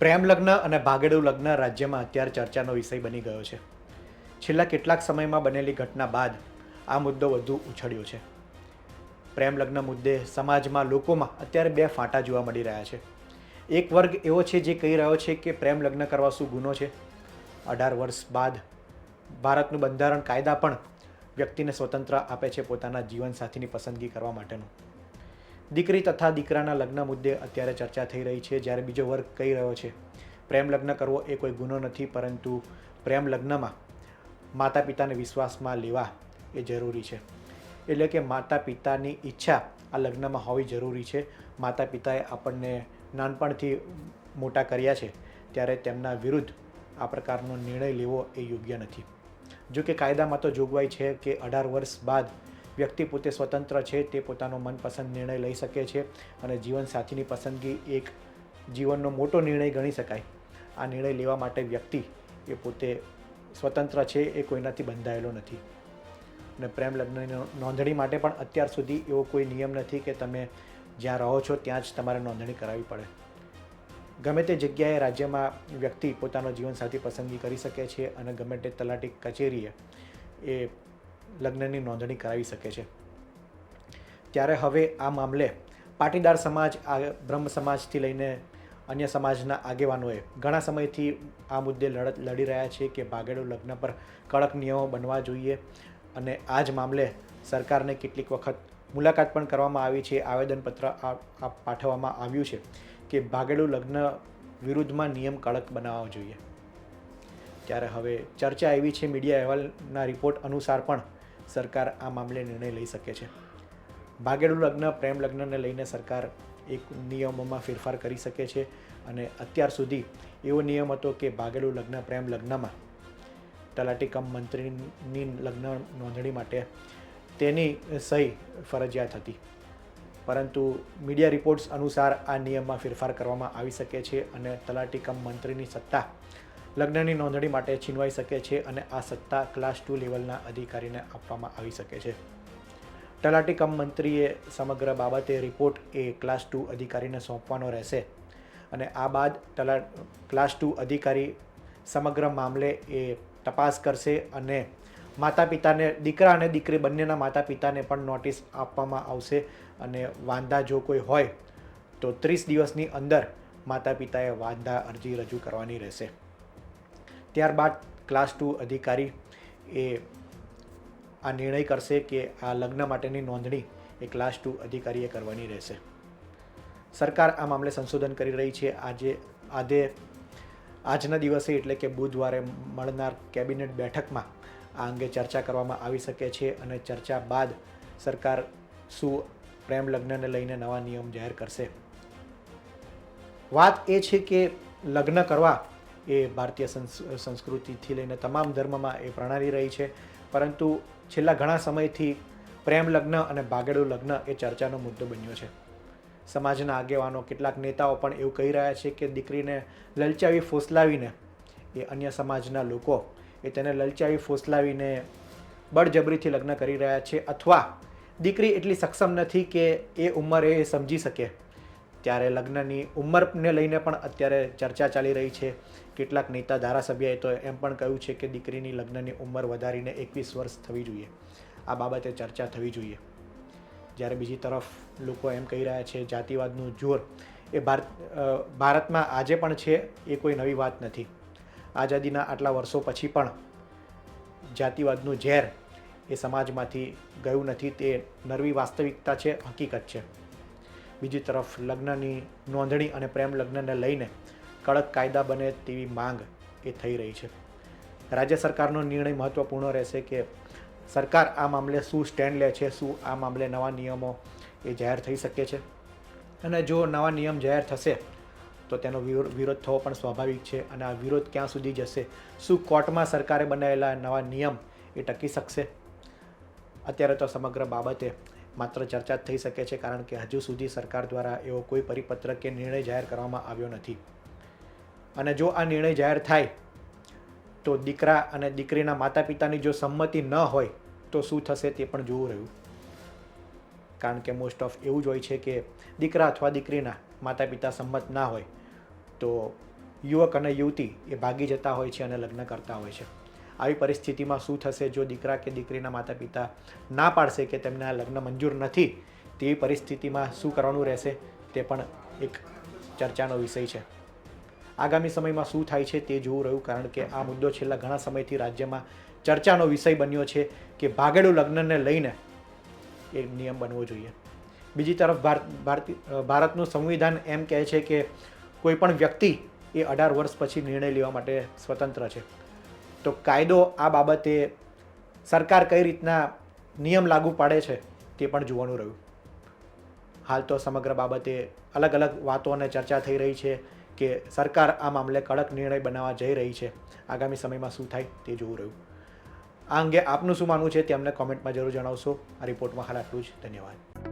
પ્રેમ લગ્ન અને ભાગેડું લગ્ન રાજ્યમાં અત્યારે ચર્ચાનો વિષય બની ગયો છે. છેલ્લા કેટલાક સમયમાં બનેલી ઘટના બાદ આ મુદ્દો વધુ ઉછળ્યો છે. પ્રેમ લગ્ન મુદ્દે સમાજમાં લોકોમાં અત્યારે બે ફાંટા જોવા મળી રહ્યા છે. એક વર્ગ એવો છે જે કહી રહ્યો છે કે પ્રેમ લગ્ન કરવા શું ગુનો છે. અઢાર વર્ષ બાદ ભારતનું બંધારણ કાયદા પણ વ્યક્તિને સ્વતંત્ર આપે છે પોતાના જીવનસાથીની પસંદગી કરવા માટેનું. દીકરી તથા દીકરાના લગ્ન મુદ્દે અત્યારે ચર્ચા થઈ રહી છે, જ્યારે બીજો વર્ગ કહી રહ્યો છે, પ્રેમ લગ્ન કરવો એ કોઈ ગુનો નથી, પરંતુ પ્રેમ લગ્નમાં માતા પિતાને વિશ્વાસમાં લેવા એ જરૂરી છે. એટલે કે માતા પિતાની ઈચ્છા આ લગ્નમાં હોવી જરૂરી છે. માતા પિતાએ આપણને નાનપણથી મોટા કર્યા છે, ત્યારે તેમના વિરુદ્ધ આ પ્રકારનો નિર્ણય લેવો એ યોગ્ય નથી. જો કે કાયદામાં તો જોગવાઈ છે કે અઢાર વર્ષ બાદ વ્યક્તિ પોતે સ્વતંત્ર છે, તે પોતાનો મનપસંદ નિર્ણય લઈ શકે છે અને જીવનસાથીની પસંદગી એક જીવનનો મોટો નિર્ણય ગણી શકાય. આ નિર્ણય લેવા માટે વ્યક્તિ એ પોતે સ્વતંત્ર છે, એ કોઈનાથી બંધાયેલો નથી. અને પ્રેમ લગ્નની નોંધણી માટે પણ અત્યાર સુધી એવો કોઈ નિયમ નથી કે તમે જ્યાં રહો છો ત્યાં જ તમારે નોંધણી કરાવવી પડે. ગમે તે જગ્યાએ રાજ્યમાં વ્યક્તિ પોતાનો જીવનસાથી પસંદગી કરી શકે છે અને ગમે તે તલાટી કચેરીએ એ લગ્નની નોંધણી કરાવી શકે છે. ત્યારે હવે આ મામલે પાટીદાર સમાજ, આ બ્રહ્મ સમાજથી લઈને અન્ય સમાજના આગેવાનોએ ઘણા સમયથી આ મુદ્દે લડત લડી રહ્યા છે કે ભાગેડું લગ્ન પર કડક નિયમો બનવા જોઈએ અને આ જ મામલે સરકારને કેટલીક વખત મુલાકાત પણ કરવામાં આવી છે. આવેદનપત્ર પાઠવવામાં આવ્યું છે કે ભાગેડું લગ્ન વિરુદ્ધમાં નિયમ કડક બનાવવા જોઈએ. ત્યારે હવે ચર્ચા એવી છે, મીડિયા અહેવાલના રિપોર્ટ અનુસાર પણ સરકાર આ મામલે નિર્ણય લઈ શકે છે. ભાગેડું લગ્ન, પ્રેમ લગ્નને લઈને સરકાર એક નિયમોમાં ફેરફાર કરી શકે છે અને અત્યાર સુધી એવો નિયમ હતો કે ભાગેડું લગ્ન, પ્રેમ લગ્નમાં તલાટી કમ મંત્રીની લગ્ન નોંધણી માટે તેની સહી ફરજિયાત હતી. પરંતુ મીડિયા રિપોર્ટ્સ અનુસાર આ નિયમમાં ફેરફાર કરવામાં આવી શકે છે અને તલાટી કમ મંત્રીની સત્તા લગ્નની નોંધણી માટે છીનવાઈ શકે છે અને આ સત્તા ક્લાસ ટુ લેવલના અધિકારીને આપવામાં આવી શકે છે. તલાટી કમ મંત્રીએ સમગ્ર બાબતે રિપોર્ટ એ ક્લાસ ટુ અધિકારીને સોંપવાનો રહેશે અને આ બાદ તલા ક્લાસ ટુ અધિકારી સમગ્ર મામલે એ તપાસ કરશે અને માતા પિતાને દીકરા અને દીકરી બંનેના માતા પિતાને પણ નોટિસ આપવામાં આવશે અને વાંધા જો કોઈ હોય તો ત્રીસ દિવસની અંદર માતા પિતાએ વાંધા અરજી રજૂ કરવાની રહેશે. ત્યારબાદ ક્લાસ ટુ અધિકારી એ આ નિર્ણય કરશે કે આ લગ્ન માટેની નોંધણી એ ક્લાસ ટુ અધિકારીએ કરવાની રહેશે. સરકાર આ મામલે સંશોધન કરી રહી છે. આજે આજે, આજના દિવસે એટલે કે બુધવારે મળનાર કેબિનેટ બેઠકમાં આ અંગે ચર્ચા કરવામાં આવી શકે છે અને ચર્ચા બાદ સરકાર શું પ્રેમ લગ્નને લઈને નવા નિયમ જાહેર કરશે. વાત એ છે કે લગ્ન કરવા એ ભારતીય સંસ, સંસ્કૃતિથી લઈને તમામ ધર્મમાં એ પ્રણાલી રહી છે. પરંતુ છેલ્લા ઘણા સમયથી પ્રેમ લગ્ન અને ભાગેડું લગ્ન એ ચર્ચાનો મુદ્દો બન્યો છે. સમાજના આગેવાનો, કેટલાક નેતાઓ પણ એવું કહી રહ્યા છે કે દીકરીને લલચાવી ફોસલાવીને એ અન્ય સમાજના લોકો એ તેને લલચાવી ફોસલાવીને બળજબરીથી લગ્ન કરી રહ્યા છે. અથવા દીકરી એટલી સક્ષમ નથી કે એ ઉંમરે એ સમજી શકે. ત્યારે લગ્નની ઉંમરને લઈને પણ અત્યારે ચર્ચા ચાલી રહી છે. કેટલાક નેતા ધારાસભ્યએ તો એમ પણ કહ્યું છે કે દીકરીની લગ્નની ઉંમર વધારીને એકવીસ વર્ષ થવી જોઈએ. આ બાબતે ચર્ચા થવી જોઈએ. જ્યારે બીજી તરફ લોકો એમ કહી રહ્યા છે, જાતિવાદનું જોર એ ભારત ભારતમાં આજે પણ છે એ કોઈ નવી વાત નથી. આઝાદીના આટલા વર્ષો પછી પણ જાતિવાદનું ઝેર એ સમાજમાંથી ગયું નથી તે નરવી વાસ્તવિકતા છે, હકીકત છે. બીજી તરફ લગ્નની નોંધણી અને પ્રેમ લગ્નને લઈને કડક કાયદા બને તેવી માંગ એ થઈ રહી છે. રાજ્ય સરકારનો નિર્ણય મહત્ત્વપૂર્ણ રહેશે કે સરકાર આ મામલે શું સ્ટેન્ડ લે છે, શું આ મામલે નવા નિયમો એ જાહેર થઈ શકે છે. અને જો નવા નિયમ જાહેર થશે, તો તેનો વિરો- વિરોધ થવો પણ સ્વાભાવિક છે અને આ વિરોધ ક્યાં સુધી જશે, શું કોર્ટમાં સરકારે બનાવેલા નવા નિયમ એ ટકી શકશે? અત્યારે તો સમગ્ર બાબતે માત્ર ચર્ચા જ થઈ શકે છે કારણ કે હજુ સુધી સરકાર દ્વારા એવો કોઈ પરિપત્ર કે નિર્ણય જાહેર કરવામાં આવ્યો નથી. અને જો આ નિર્ણય જાહેર થાય, તો દીકરા અને દીકરીના માતા પિતાની જો સંમતિ ન હોય, તો શું થશે તે પણ જોવું રહ્યું. કારણ કે મોસ્ટ ઓફ એવું જ હોય છે કે દીકરા અથવા દીકરીના માતા પિતા સંમત ના હોય, તો યુવક અને યુવતી એ ભાગી જતા હોય છે અને લગ્ન કરતા હોય છે. આવી પરિસ્થિતિમાં શું થશે, જો દીકરા કે દીકરીના માતા પિતા ના પાડશે કે તેમને આ લગ્ન મંજૂર નથી તેવી પરિસ્થિતિમાં શું કરવાનું રહેશે, તે પણ એક ચર્ચાનો વિષય છે. આગામી સમયમાં શું થાય છે, તે જોવું રહ્યું, કારણ કે આ મુદ્દો છેલ્લા ઘણા સમયથી રાજ્યમાં ચર્ચાનો વિષય બન્યો છે કે ભાગેડું લગ્નને લઈને એ નિયમ બનવો જોઈએ. બીજી તરફ ભારત ભારતી ભારતનું સંવિધાન એમ કહે છે કે કોઈ પણ વ્યક્તિ એ અઢાર વર્ષ પછી નિર્ણય લેવા માટે સ્વતંત્ર છે. તો કાયદો આ બાબતે સરકાર કઈ રીતના નિયમ લાગુ પાડે છે તે પણ જોવાનું રહ્યું. હાલ તો સમગ્ર બાબતે અલગ અલગ વાતો અને ચર્ચા થઈ રહી છે કે સરકાર આ મામલે કડક નિર્ણય બનાવવા જઈ રહી છે. આગામી સમયમાં શું થાય તે જોવું રહ્યું. આ અંગે આપનું શું માનવું છે તે અમને કોમેન્ટમાં જરૂર જણાવશો. આ રિપોર્ટમાં હાલ આટલું જ. ધન્યવાદ.